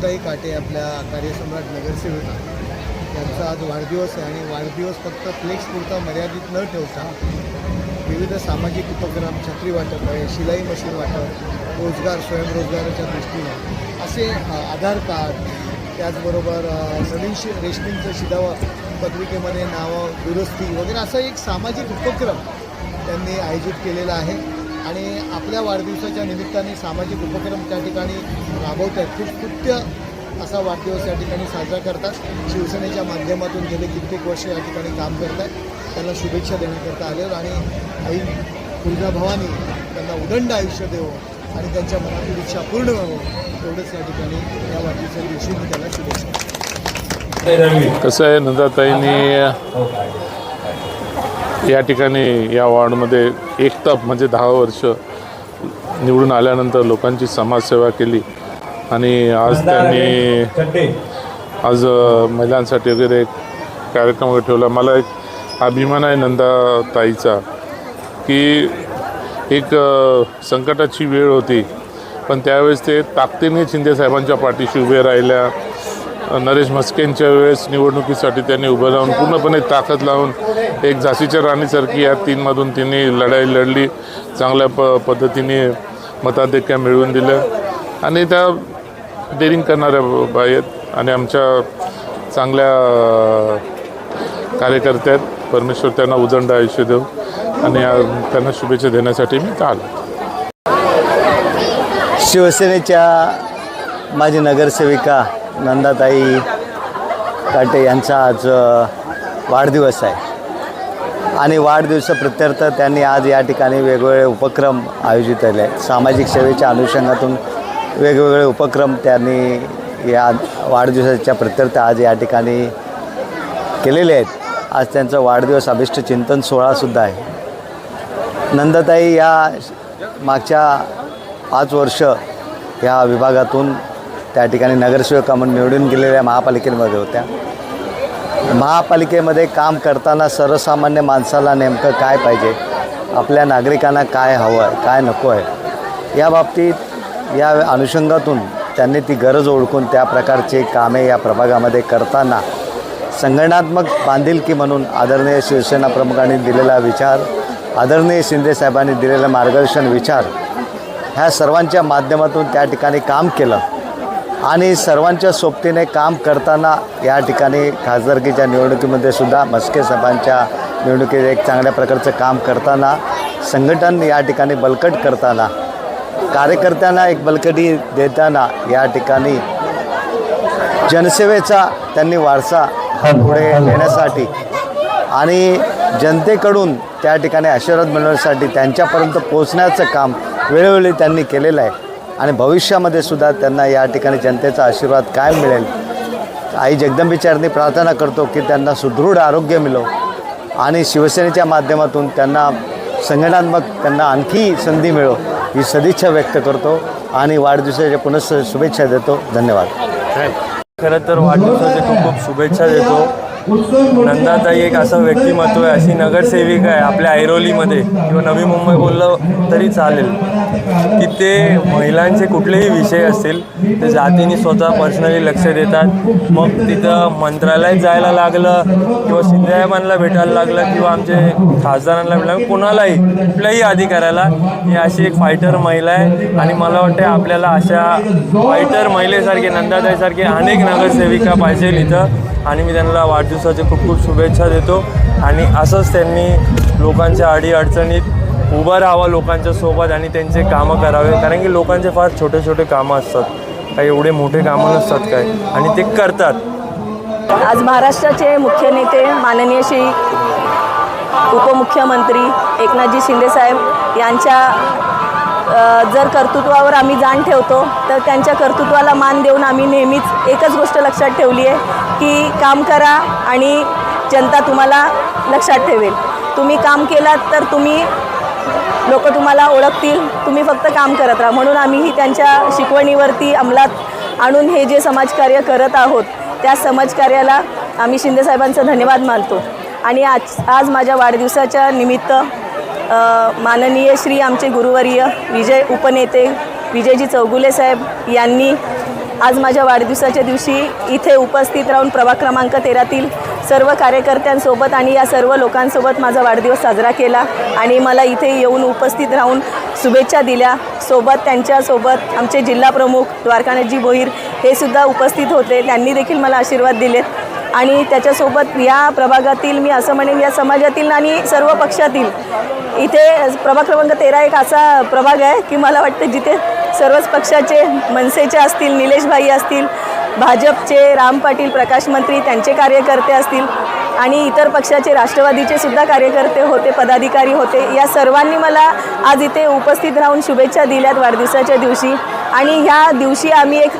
नंदाताई काटे आपल्या कार्यसम्राट नगरसेविका यांचा आज वाढदिवस आहे आणि वाढदिवस फक्त फ्लेक्सपुरता मर्यादित न ठेवता विविध सामाजिक उपक्रम छत्री वाटप आहे शिलाई मशीन वाटप रोजगार स्वयंरोजगाराच्या दृष्टीने. असे आधार कार्ड त्याचबरोबर नवीन शि रेशनिंगचं शिदावा पत्रिकेमध्ये नावं दुरुस्ती वगैरे असा एक सामाजिक उपक्रम त्यांनी आयोजित केलेला आहे. आणि आपल्या वाढदिवसाच्या निमित्ताने सामाजिक उपक्रम त्या ठिकाणी राबवत आहेत खूप कृत्य असा वाढदिवस या ठिकाणी साजरा करतात. शिवसेनेच्या माध्यमातून गेले कित्येक वर्ष या ठिकाणी काम करत आहेत त्यांना शुभेच्छा देण्याकरता आलेलो आणि आई तुळजा भवानी त्यांना उदंड आयुष्य देवो आणि त्यांच्या मनातील इच्छा पूर्ण व्हावं एवढंच या ठिकाणी या वाढदिवसाच्या दिवशी मी त्यांना शुभेच्छा कसं आहे नंदाताईंनी? या ठिकाणी या वॉर्डमध्ये एकतप म्हणजे दहा वर्ष निवडून आल्यानंतर लोकांची समाजसेवा केली. आणि आज त्यांनी आज महिलांसाठी वगैरे एक कार्यक्रम वगैरे ठेवला. मला एक अभिमान आहे नंदाताईचा की एक संकटाची वेळ होती. पण त्यावेळेस ते ताकदीने शिंदेसाहेबांच्या पाठीशी उभे राहिल्या. नरेश म्हस्केंच्या वेळेस निवडणुकीसाठी त्यांनी उभं राहून पूर्णपणे ताकद लावून एक झाशीच्या राणीसारखी या तीनमधून तिने लढाई लढली चांगल्या प पद्धतीने मताधिक्य मिळवून दिलं. आणि त्या डेरिंग करणाऱ्या बाई आहेत आणि आमच्या चांगल्या कार्यकर्त्या आहेत. परमेश्वर त्यांना उदंड आयुष्य देऊ आणि त्यांना शुभेच्छा देण्यासाठी मी का आलो. शिवसेनेच्या माझी नगरसेविका नंदाताई काटे यांचा आज वाढदिवस आहे. आणि वाढदिवसाप्रत्यर्थ त्यांनी आज या ठिकाणी वेगवेगळे उपक्रम आयोजित केले. आहेत सामाजिक सेवेच्या अनुषंगातून वेगवेगळे उपक्रम त्यांनी या वाढदिवसाच्या प्रत्यर्थ आज या ठिकाणी केलेले आहेत. आज त्यांचा वाढदिवस अभिष्ट चिंतन सोहळासुद्धा आहे. नंदाताई या मागच्या पाच वर्ष या विभागातून त्या ठिकाणी नगरसेवका म्हणून निवडून गेलेल्या महापालिकेमध्ये होत्या. महापालिकेमध्ये काम करताना सर्वसामान्य माणसाला नेमकं काय पाहिजे? आपल्या नागरिकांना काय हवं आहे काय नको आहे? या बाबतीत या अनुषंगातून त्यांनी ती गरज ओळखून त्या प्रकारचे कामे या प्रभागामध्ये करताना संघटनात्मक बांधिलकी म्हणून आदरणीय शिवसेना प्रमुखांनी दिलेला विचार आदरणीय शिंदेसाहेबांनी दिलेलं मार्गदर्शन विचार ह्या सर्वांच्या माध्यमातून त्या ठिकाणी काम केलं. आणि सर्वांच्या सोबतीने काम करताना या ठिकाणी खासदारकीच्या निवडणुकीमध्ये सुद्धा मस्के साहेबांच्या निवडणुकीत एक चांगल्या प्रकारचं काम करताना संघटन या ठिकाणी बलकट करताना कार्यकर्त्यांना एक बलकटी देताना या ठिकाणी जनसेवेचा त्यांनी वारसा पुढे नेण्यासाठी आणि जनतेकडून त्या ठिकाणी आशीर्वाद मिळवण्यासाठी त्यांच्यापर्यंत पोचण्याचं काम वेळोवेळी त्यांनी केलेलं आहे. आणि भविष्यामध्ये सुद्धा त्यांना या ठिकाणी जनतेचा आशीर्वाद कायम मिळेल. आई जगदंबेचरणी प्रार्थना करतो की त्यांना सुदृढ आरोग्य मिळो आणि शिवसेनेच्या माध्यमातून त्यांना संघटनात्मक त्यांना आणखी संधी मिळो ही सदिच्छा व्यक्त करतो आणि वाढदिवसाच्या पुनः शुभेच्छा देतो. धन्यवाद. खरं तर वाढदिवसाच्या खूप खूप शुभेच्छा देतो. नंदाताई एक असं व्यक्तिमत्व आहे अशी नगरसेविका आहे आपल्या ऐरोलीमध्ये. किंवा नवी मुंबई बोललं तरी चालेल. की ते महिलांचे कुठलेही विषय असतील ते जातीने स्वतः पर्सनली लक्ष देतात. मग तिथं मंत्रालयात जायला लागलं किंवा शिंदेसाहेबांना भेटायला लागलं किंवा आमचे खासदारांना भेटायला कोणालाही कुठल्याही अधिकाऱ्याला. ही अशी एक फायटर महिला आहे. आणि मला वाटते आपल्याला अशा फायटर महिलेसारखे नंदाताईसारखे अनेक नगरसेविका पाहिजे इथं. आणि मी त्यांना वाढदिवसाच्या खूप खूप शुभेच्छा देतो. आणि असंच त्यांनी लोकांच्या अडीअडचणीत उभं राहावं लोकांच्या सोबत आणि त्यांचे कामं करावे. कारण की लोकांचे फार छोटे छोटे कामं असतात. काही एवढे मोठे कामं नसतात काय. आणि ते करतात. आज महाराष्ट्राचे मुख्य नेते माननीय श्री उपमुख्यमंत्री एकनाथजी शिंदेसाहेब यांच्या जर कर्तृत्वावर आम्ही जाण ठेवतो तर त्यांच्या कर्तृत्वाला मान देऊन आम्ही नेहमीच एकच गोष्ट लक्षात ठेवली आहे. की काम करा आणि जनता तुम्हाला लक्षात ठेवेल. तुम्ही काम केलात तर तुम्ही लोक तुम्हाला ओळखतील. तुम्ही फक्त काम करत राहा. म्हणून आम्हीही त्यांच्या शिकवणीवरती अंमलात आणून हे जे समाजकार्य करत आहोत त्या समाजकार्याला आम्ही शिंदेसाहेबांचा धन्यवाद मानतो. आणि आज आज माझ्या वाढदिवसाच्या निमित्त माननीय श्री आमचे गुरुवर्य विजय उपनेते विजयजी चौगुले साहेब यांनी आज माझ्या वाढदिवसाच्या दिवशी इथे उपस्थित राहून प्रभाग क्रमांक तेरातील सर्व कार्यकर्त्यांसोबत आणि या सर्व लोकांसोबत माझा वाढदिवस साजरा केला आणि मला इथे येऊन उपस्थित राहून शुभेच्छा दिल्या. सोबत त्यांच्यासोबत आमचे जिल्हा प्रमुख द्वारकानाथजी भोईर हे सुद्धा उपस्थित होते. त्यांनी देखील मला आशीर्वाद दिलेत. आणि त्याच्यासोबत या प्रभागातील मी असं म्हणेन या समाजातील आणि सर्व पक्षातील इथे प्रभाग क्रमांक तेरा एक असा प्रभाग आहे की मला वाटतं जिथे सर्वच पक्षाचे मनसेचे असतील निलेशभाई असतील भाजपचे राम पाटील प्रकाश मंत्री त्यांचे कार्यकर्ते असतील आणि इतर पक्षाचे राष्ट्रवादीचे सुद्धा कार्यकर्ते होते पदाधिकारी होते. या सर्वांनी मला आज इथे उपस्थित राहून शुभेच्छा दिल्यात वाढदिवसाच्या दिवशी. आणि ह्या दिवशी आम्ही एक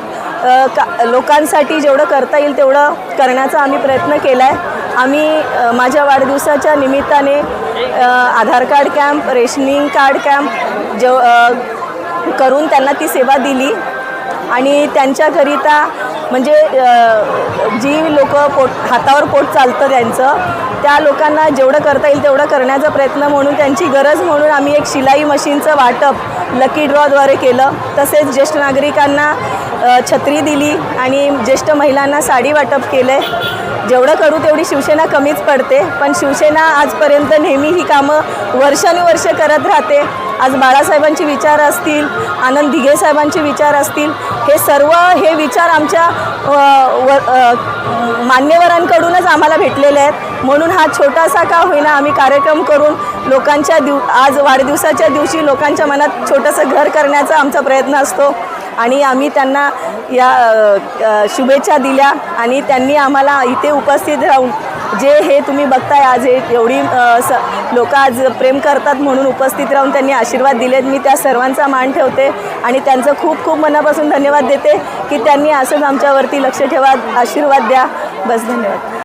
का लोकांसाठी जेवढं करता येईल तेवढं करण्याचा आम्ही प्रयत्न केला आहे आम्ही माझ्या वाढदिवसाच्या निमित्ताने Aadhaar card camp rationing card camp जेव करून त्यांना ती सेवा दिली. आणि त्यांच्याकरिता म्हणजे जी लोक पोट हातावर पोट चालतं त्यांचं त्या लोकांना जेवढं करता येईल तेवढं करण्याचा प्रयत्न म्हणून त्यांची गरज म्हणून आम्ही एक शिलाई मशीनचं वाटप लकी ड्रॉद्वारे केलं. तसेच ज्येष्ठ नागरिकांना छत्री दिली आणि ज्येष्ठ महिलांना साडी वाटप केलं आहे जेवढं करू तेवढी शिवसेना कमीच पडते. पण शिवसेना आजपर्यंत नेहमी ही कामं वर्षानुवर्ष करत राहते. आज बाळासाहेबांचे विचार असतील आनंद दिघे साहेबांचे विचार असतील हे सर्व हे विचार आमच्या व मान्यवरांकडूनच आम्हाला भेटलेले आहेत. म्हणून हा छोटासा का होईना आम्ही कार्यक्रम करून लोकांच्या दिव आज वाढदिवसाच्या दिवशी लोकांच्या मनात छोटंसं घर करण्याचा आमचा प्रयत्न असतो. आणि आम्ही त्यांना या शुभेच्छा दिल्या आणि त्यांनी आम्हाला इथे उपस्थित राहून जे हे तुम्ही बघताय आज हे एवढी स लोक आज प्रेम करतात म्हणून उपस्थित राहून त्यांनी आशीर्वाद दिलेत. मी त्या सर्वांचा मान ठेवते आणि त्यांचं खूप खूप मनापासून धन्यवाद देते की त्यांनी असंच आमच्यावरती लक्ष ठेवा आशीर्वाद द्या. बस धन्यवाद.